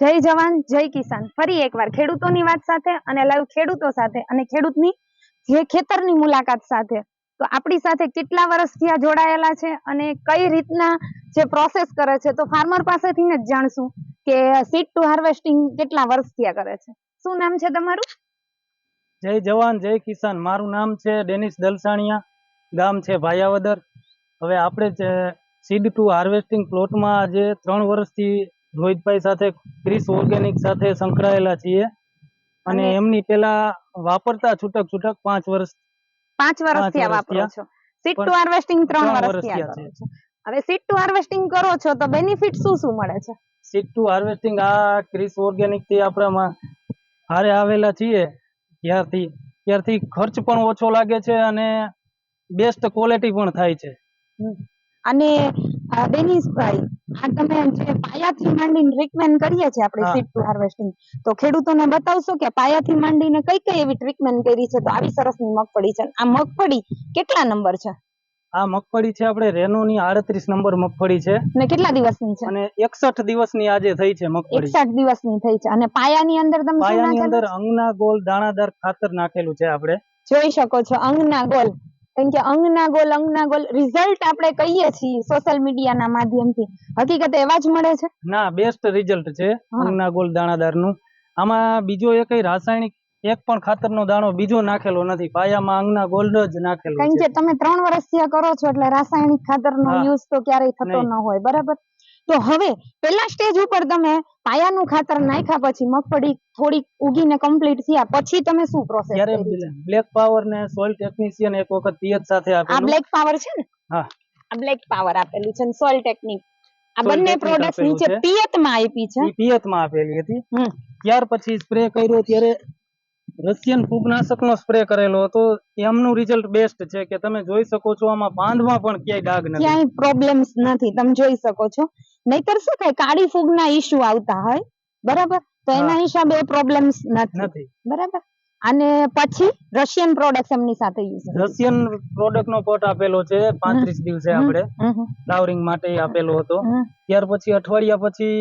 જય જવાન, જય કિસાન. ફરી એકવાર ખેડૂતોની વાત સાથે અને લાઈવ ખેડૂતો સાથે અને ખેડૂતની જે ખેતરની મુલાકાત સાથે. તો આપણી સાથે કેટલા વર્ષથી આ જોડાયેલા છે અને કઈ રીતના જે પ્રોસેસ કરે છે તો ફાર્મર પાસેથી જ જાણશું કે સીડ ટુ હાર્વેસ્ટિંગ કેટલા વર્ષથી આ કરે છે. શું નામ છે તમારું? જય જવાન, જય કિસાન. મારું નામ છે ડેનિસ દલસાણિયા. ગામ છે ભાયાવદર. હવે આપણે સીડ ટુ હાર્વેસ્ટિંગ પ્લોટમાં આજે ત્રણ વર્ષથી રોહિતભાઈ સાથે ક્રિસ ઓર્ગેનિક સાથે સંકળાયેલા છીએ. અને એમની પેલા વાપરતા છૂટક છૂટક પાંચ વર્ષ પાંચ વર્ષથી આ વાપરો છો. સીટ ટુ હાર્વેસ્ટિંગ ત્રણ વર્ષથી આ કરો છો. હવે સીટ ટુ હાર્વેસ્ટિંગ કરો છો તો બેનિફિટ શું શું મળે છે? સીટ ટુ હાર્વેસ્ટિંગ આ ક્રિસ ઓર્ગેનિકથી આપણામાં હારે આવેલા છીએ. ત્યારથી ત્યારથી ખર્ચ પણ ઓછો લાગે છે અને બેસ્ટ ક્વોલિટી પણ થાય છે. અને બેનિસ ડેનિસભાઈ આ તમે જે પાયાથી માંડીને ટ્રીટમેન્ટ કરીએ છીએ આપણે સીડ ટુ હાર્વેસ્ટિંગ તો ખેડૂતોને બતાવશો કે પાયાથી માંડીને કઈ કઈ એવી ટ્રીટમેન્ટ કરી છે? તો આવી સરસની મગફળી છે. આ મગફળી કેટલા નંબર છે? આ મગફળી છે આપણે રેનોની આડત્રીસ નંબર મગફળી છે. અને કેટલા દિવસની છે? અને એકસઠ દિવસની આજે થઈ છે મગફળી. એકસઠ દિવસની થઈ છે. અને પાયાની અંદર તમે પાયાની અંદર અંગના ગોલ દાણાદાર ખાતર નાખેલું છે આપણે. જોઈ શકો છો અંગના ગોલ કેમ કે અંગના ગોલ અંગના ગોલ રિઝલ્ટ આપણે કહીએ છીએ સોશિયલ મીડિયાના માધ્યમથી. હકીકત એવા જ મળે છે? ના બેસ્ટ રિઝલ્ટ છે અંગના ગોલ દાણાદારનું. આમાં બીજો એક રાસાયણિક એક પણ ખાતરનો દાણો બીજો નાખેલો નથી. પાયામાં અંગના ગોલ્ડ જ નાખેલો કારણ કે તમે ત્રણ વર્ષથી આ કરો છો એટલે રાસાયણિક ખાતરનો નો યુઝ તો ક્યારેય થતો. ન હોય બરાબર? તો હવે પહેલા સ્ટેજ ઉપર તમે પાયાનું ખાતર નાખ્યા પછી મગફળી થોડી ઉગીને કમ્પ્લીટ થયા પછી તમે શું પ્રોસેસ ત્યારે બ્લેક પાવર ને સોઇલ ટેકનિશિયન એક વખત પીએચ સાથે આ બ્લેક પાવર છે ને? હા. આ બ્લેક પાવર આપેલું છે સોઇલ ટેકનિક આ બંને પ્રોડક્ટ નીચે છે. પિયતમાં આપી છે. ઈ પિયતમાં આપેલી હતી. ત્યાર પછી સ્પ્રે કર્યો ત્યારે રશિયન ફૂગનાશક નો સ્પ્રે કરેલો હતો. એમનું રિઝલ્ટ બેસ્ટ છે કે તમે જોઈ શકો છો આમાં પાંદમાં પણ ક્યાંય ડાઘ નથી. ક્યાંય પ્રોબ્લેમ્સ નથી. તમે જોઈ શકો છો. નહીતર શું થાય? કાળી ફૂગના ઇસ્યુ આવતા હોય. બરાબર? તો એના હિસાબે પ્રોબ્લેમ નથી. બરાબર? અને પછી રશિયન પ્રોડક્ટ એમની સાથે યુઝ રશિયન પ્રોડક્ટ નો પોટ આપેલો છે પાંત્રીસ દિવસે આપણે. ફ્લાવરિંગ માટે આપેલો હતો. ત્યાર પછી અઠવાડિયા પછી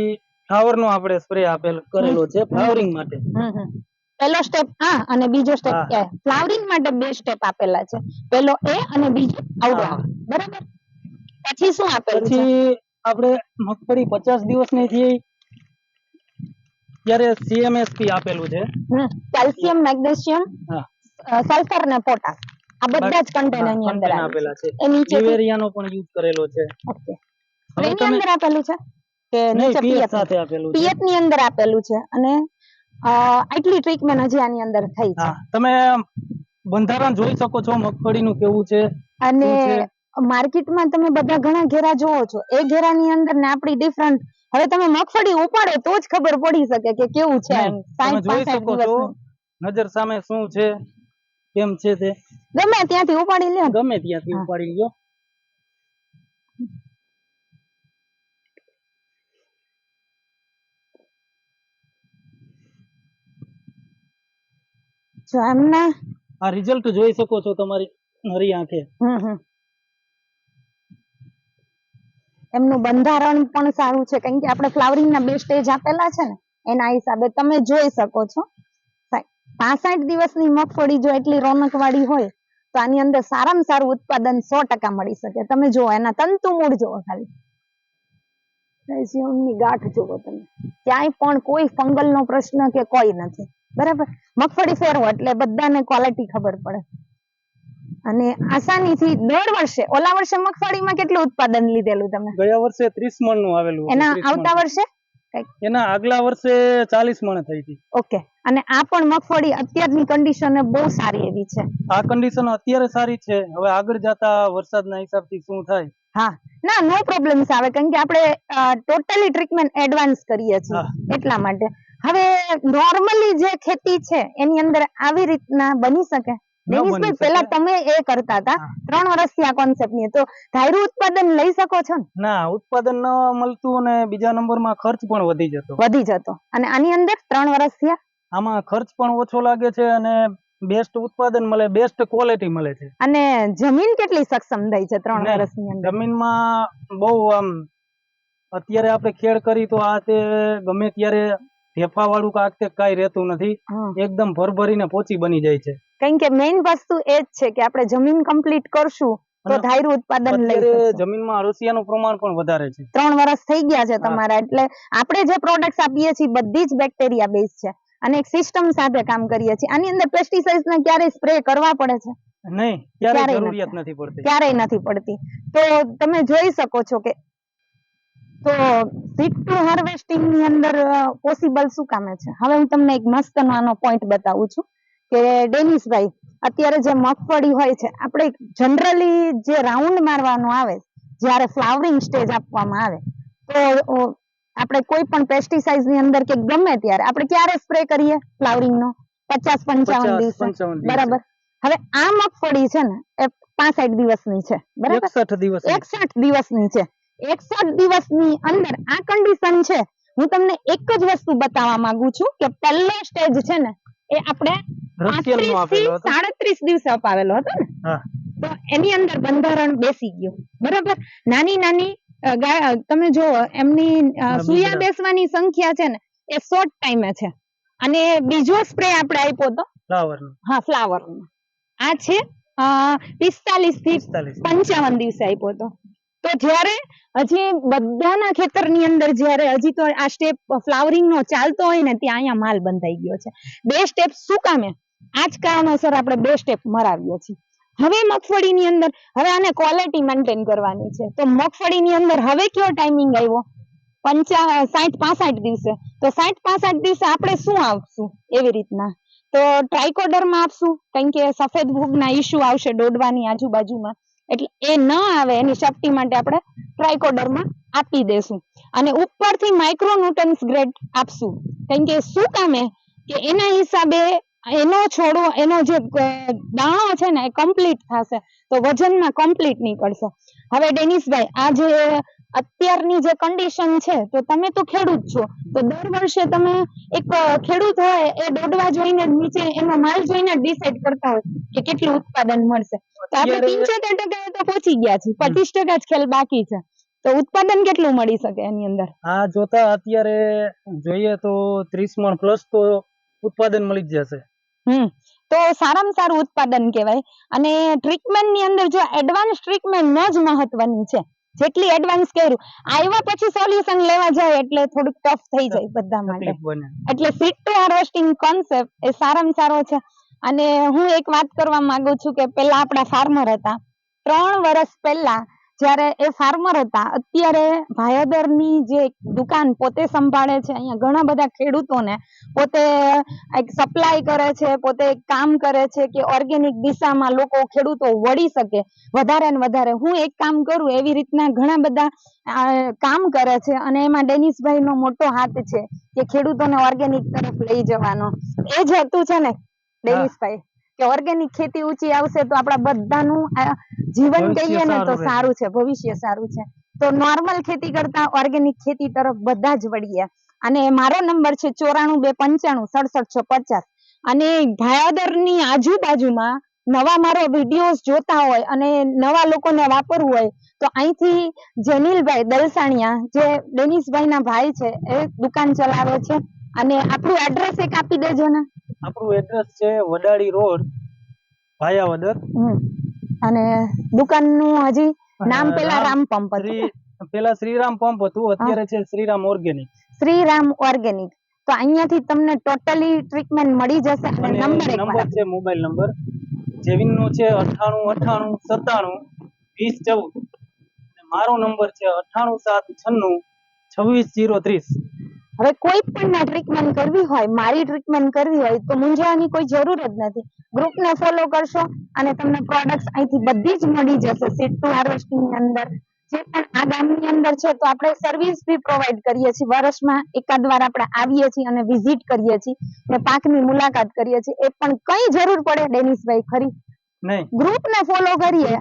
ફ્લાવર નો આપણે સ્પ્રે આપેલ કરેલો છે ફ્લાવરિંગ માટે. પહેલો સ્ટેપ આ અને બીજો સ્ટેપ કે એ ફ્લાવરિંગ માટે બે સ્ટેપ આપેલા છે. પહેલો એ અને બીજો આઉટ બરાબર? પછી શું આપેલું છે? પછી આપણે મગફળી પચાસ દિવસની થઈ ત્યારે સીએમએસપી આપેલું છે. કેલ્શિયમ મેગ્નેશિયમ સલ્ફર ને પોટાશ આ બધા જ કન્ટેનરની અંદર આપેલા છે. એ નીચે જીવેરિયાનો પણ યુઝ કરેલો છે. ઓકે. એની અંદર આપેલું છે? કે નીચે પીએચ સાથે આપેલું છે. પીએચની અંદર આપેલું છે અને આટલી ટ્રીટમેન્ટ હજી આની અંદર થઈ છે. તમે બંધારણ જોઈ શકો છો મગફળીનું કેવું છે અને? માર્કેટમાં તમે બધા ઘણા ઘેરા જોવો છો. એ ઘેરાની અંદર ને આપણી ડિફરન્ટ હવે તમે મગફળી ઉપાડો તો જ ખબર પડી શકે કે કેવું છે તમે જોઈ શકો છો. નજર સામે શું છે કેમ છે તે? ગમે ત્યાંથી ઉપાડી લ્યો ગમે ત્યાંથી ઉપાડી લ્યો. જો એમને આ રિઝલ્ટ જોઈ શકો છો તમારી નરી આંખે. હમ હમ. એમનું બંધારણ પણ સારું છે. કારણ કે આપણે ફ્લાવરિંગના બે સ્ટેજ આપેલા છે ને, એના હિસાબે તમે જોઈ શકો છો. પાસઠ દિવસની મગફળી જો એટલી રોનક વાળી હોય, તો આની અંદર સારામાં સારું ઉત્પાદન સો ટકા મળી શકે. તમે જુઓ, એના તંતુ મૂળ જુઓ ખાલી. ગાંઠ જુઓ તમે. ક્યાંય પણ કોઈ ફંગલ નો પ્રશ્ન કે કોઈ નથી. બરાબર? મગફળી ફેરવો એટલે બધાને ક્વોલિટી ખબર પડે. અને આસાનીથી દર વર્ષે ઓલા વર્ષે મગફળીમાં કેટલું ઉત્પાદન લીધેલું તમે? ગયા વર્ષે ત્રીસ મણનું આવેલું એના આવતા વર્ષે? એના આગલા વર્ષે ચાલીસ મણ થઈ હતી. ઓકે. અને આ પણ મગફળી અત્યારની કન્ડિશન બહુ સારી એવી છે. આ કન્ડિશન અત્યારે સારી છે. હવે આગળ જતા વરસાદના હિસાબથી શું થાય? હા. ના નો પ્રોબ્લેમ્સ આવે કારણ કે આપણે ટોટલી ટ્રીટમેન્ટ એડવાન્સ કરીએ છીએ. એટલા માટે. હવે નોર્મલી જે ખેતી છે એની અંદર આવી રીતના બની શકે? પેલા તમે એ કરતા હતા. ત્રણ વર્ષથી આ કોન્સેપ્ટની. તો ધાયરું ઉત્પાદન લઈ શકો છો ને? ના ઉત્પાદન ન મળતું અને બીજા નંબરમાં ખર્ચ પણ વધી જતો. વધી જતો. અને આની અંદર ત્રણ વર્ષથી આમાં ખર્ચ પણ ઓછો લાગે છે અને બેસ્ટ ઉત્પાદન મળે બેસ્ટ ક્વોલિટી મળે છે. અને જમીન કેટલી સક્ષમ થઈ છે ત્રણ વર્ષની અંદર? જમીનમાં બહુ આમ અત્યારે આપણે ખેડ કરી તો આ તે ગમે ત્યારે ઢેફા વાળું કાક તે કઈ રહેતું નથી એકદમ ભરભરીને પોચી બની જાય છે. કારણ કે મેઇન વસ્તુ એ જ છે કે આપણે જમીન કમ્પ્લીટ કરશું તો ધાયરું ઉત્પાદન લઈ જમીનમાં અળસિયાનું પ્રમાણ પણ વધારે છે. ત્રણ વર્ષ થઈ ગયા છે તમારા એટલે આપણે જે પ્રોડક્ટ્સ આપીએ છીએ બધી જ બેક્ટેરિયા બેઝ છે. અને એક સિસ્ટમ સાથે કામ કરીએ છીએ. આની અંદર પેસ્ટિસાઇડ્સ ને ક્યારેય સ્પ્રે કરવા પડે છે? નહીં ક્યારેય જરૂરિયાત નથી પડતી. ક્યારેય નથી પડતી. તો તમે જોઈ શકો છો કે તો સીટ ટુ હાર્વેસ્ટિંગની અંદર પોસિબલ શું કામે છે? હવે હું તમને એક મસ્ત નાનો પોઈન્ટ બતાવું છું કે ડેનિસભાઈ અત્યારે જે મગફળી હોય છે આપણે જનરલી જે રાઉન્ડ મારવાનો આવે જ્યારે ફ્લાવરિંગ સ્ટેજ આપવામાં આવે તો આપણે કોઈ પણ પેસ્ટિસાઇડની અંદર કે ગમે ત્યારે આપણે ક્યારે સ્પ્રે કરીએ ફ્લાવરિંગ નો? પચાસ પંચાવન પચાસ દિવસે. પંચાવન દિવસે. બરાબર? હવે આ મગફળી છે ને એ પાસઠ દિવસની છે બરાબર? એકસઠ દિવસ એકસઠ દિવસની છે. એકસઠ દિવસની અંદર આ કન્ડિશન છે. હું તમને એક જ વસ્તુ બતાવવા માંગુ છું કે પહેલો સ્ટેજ છે ને એ આપણે સાડત્રીસ દિવસે અપાવેલો હતો ને. તો એની અંદર બંધારણ બેસી ગયું. બરાબર? નાની નાની તમે જો એમની સૂયા. બેસવાની સંખ્યા છે ને એ શોર્ટ ટાઈમે છે. અને બીજો સ્પ્રે આપણે આપ્યો તો? ફ્લાવર હા ફ્લાવર આ છે પિસ્તાલીસ. થી પંચાવન દિવસે આપ્યો હતો તો જ્યારે હજી બધાના ખેતરની અંદર જ્યારે હજી તો આ સ્ટેપ ફ્લાવરિંગ નો ચાલતો હોય ને ત્યાં અહીંયા માલ બંધાઈ ગયો છે. બે સ્ટેપ શું કામે? આ જ કારણોસર આપણે બે સ્ટેપ મરાવીએ છીએ. હવે મગફળીની અંદર, હવે આને ક્વોલિટી મેન્ટેન કરવાની છે. તો મગફળીની અંદર હવે કયો ટાઈમિંગ આવ્યો? પંચા સાઠ પાસઠ દિવસે. તો સાઠ પાસઠ દિવસે આપણે શું આપશું એવી રીતના? તો ટ્રાઇકોડરમાં આપશું કારણ કે સફેદ ભૂગના ઇસ્યુ આવશે દોડવાની આજુબાજુમાં. એટલે એ ન આવે, એની સેફટી માટે આપણે ટ્રાયકોડરમાં આપી દેશું અને ઉપરથી માઇક્રોન્યુટન્સ ગ્રેડ આપશું. કારણ કે શું કામે? કે એના હિસાબે એનો છોડવો એનો જે દાણો છે ને, એ કમ્પ્લીટ થશે. તો વજનમાં કમ્પ્લીટ નીકળશે. હવે ડેનિસભાઈ, આ જે અત્યારની જે કન્ડિશન છે તો તમે તો ખેડૂત છો તો દર વર્ષે તમે એક ખેડૂત હોય એ દોડવા જોઈને નીચે એનો માલ જોઈને ડિસાઈડ કરતા હોય કે કેટલું ઉત્પાદન મળશે. તો આપણે પંચોતેર ટકા તો પહોંચી ગયા છીએ પચીસ ટકા જ ખેલ બાકી છે. તો ઉત્પાદન કેટલું મળી શકે એની અંદર? હા જોતા અત્યારે જોઈએ તો ત્રીસ મણ પ્લસ તો ઉત્પાદન મળી જ જશે. હમ તો સારામાં સારું ઉત્પાદન કહેવાય. અને ટ્રીટમેન્ટની અંદર જો એડવાન્સ ટ્રીટમેન્ટ જ મહત્વની છે જેટલી એડવાન્સ કર્યું આવ્યા પછી સોલ્યુશન લેવા જાય એટલે થોડુંક ટફ થઈ જાય બધા માટે. એટલે સીટ ટુ હાર્વેસ્ટિંગ કોન્સેપ્ટ એ સારામાં સારો છે. અને હું એક વાત કરવા માંગુ છું કે પેલા આપણા ફાર્મર હતા. ત્રણ વર્ષ પહેલા જ્યારે એ ફાર્મર હતા અત્યારે ભાયાદરની જે દુકાન પોતે સંભાળે છે અહીંયા ઘણા બધા ખેડૂતોને પોતે એક સપ્લાય કરે છે પોતે એક કામ કરે છે કે ઓર્ગેનિક દિશામાં લોકો ખેડૂતો વળી શકે વધારે ને વધારે. હું એક કામ કરું એવી રીતના ઘણા બધા કામ કરે છે અને એમાં ડેનિસભાઈ નો મોટો હાથ છે કે ખેડૂતોને ઓર્ગેનિક તરફ લઈ જવાનો. એ જ હતું છે ને ડેનિસભાઈ કે ઓર્ગેનિક ખેતી ઊંચી આવશે તો આપણા બધાનું જીવન કહીએ ને તો સારું છે ભવિષ્ય સારું છે. તો નોર્મલ ખેતી કરતા ઓર્ગેનિક ખેતી તરફ બધા જ વળીએ. અને મારો નંબર છે ચોરાણું બે પંચાણું સડસઠ છ પચાસ. અને ભાયાદરની આજુબાજુમાં નવા મારો વિડીયોઝ જોતા હોય અને નવા લોકોને વાપરવું હોય તો અહીંથી જેનિલભાઈ દલસાણિયા જે ડેનિસભાઈ ના ભાઈ છે એ દુકાન ચલાવે છે. અને આપણું એડ્રેસ એક આપી દેજો ને. આપણું એડ્રેસ છે વડાળી રોડ ભાયાવદર. અને દુકાનનું હજી નામ પેલા રામ પંપ હતું. પેલા શ્રીરામ પંપ હતું અત્યારે છે શ્રીરામ ઓર્ગેનિક. શ્રીરામ ઓર્ગેનિક. તો અહીંયાથી તમને ટોટલી ટ્રીટમેન્ટ મળી જશે નંબર નંબર છે મોબાઈલ નંબર. જેવિન નો છે 98 98 97 20 14 મારો નંબર છે 98796 26030 હવે કોઈ પણ ટ્રીટમેન્ટ કરવી હોય મારી ટ્રીટમેન્ટ કરવી હોય તો મૂંઝાવાની કોઈ જરૂર જ નથી. ગ્રુપને ફોલો કરશો અને તમને પ્રોડક્ટ અહીંથી બધી જ મળી જશે. સીટ ટુ હાર્વેસ્ટિંગની અંદર જે પણ આ ગામની અંદર છે તો આપણે સર્વિસ બી પ્રોવાઈડ કરીએ છીએ. વર્ષમાં એકાદ વાર આપણે આવીએ છીએ અને વિઝિટ કરીએ છીએ ને પાકની મુલાકાત કરીએ છીએ. એ પણ કઈ જરૂર પડે ડેનિસભાઈ ખરી? ગ્રુપ ને ફોલો કરીએ.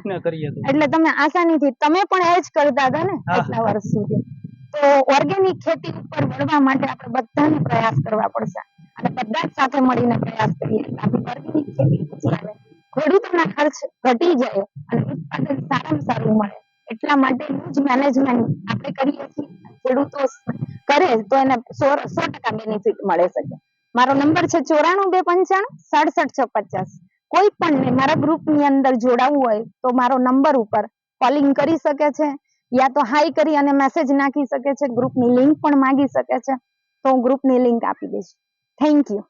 એટલે તમે આસાનીથી તમે પણ એ જ કરતા હતા ને? હા. આટલા વર્ષ સુધી. તો ઓર્ગેનિક ખેતી ઉપર વળવા માટે આપણે બધાને પ્રયાસ કરવા પડશે. અને બધા સાથે મળીને પ્રયાસ કરીએ. આપણી ઓર્ગેનિક ખેતી આવે. ખેડૂતોના ખર્ચ ઘટી જાય અને ઉત્પાદન સારામાં સારું મળે. એટલા માટેનું જ મેનેજમેન્ટ આપણે કરીએ છીએ. ખેડૂતો કરે તો એને સો સો ટકા બેનિફિટ મળે શકે. મારો નંબર છે ચોરાણું બે પંચાણું, સડસઠ છ પચાસ. કોઈ પણ મારા ગ્રુપની અંદર જોડાવવું હોય તો મારો નંબર ઉપર કોલિંગ કરી શકે છે. યા તો હાઈ કરી અને મેસેજ નાખી શકે છે ગ્રુપની લિંક પણ માંગી શકે છે, તો હું ગ્રુપની લિંક આપી દઈશ. Thank you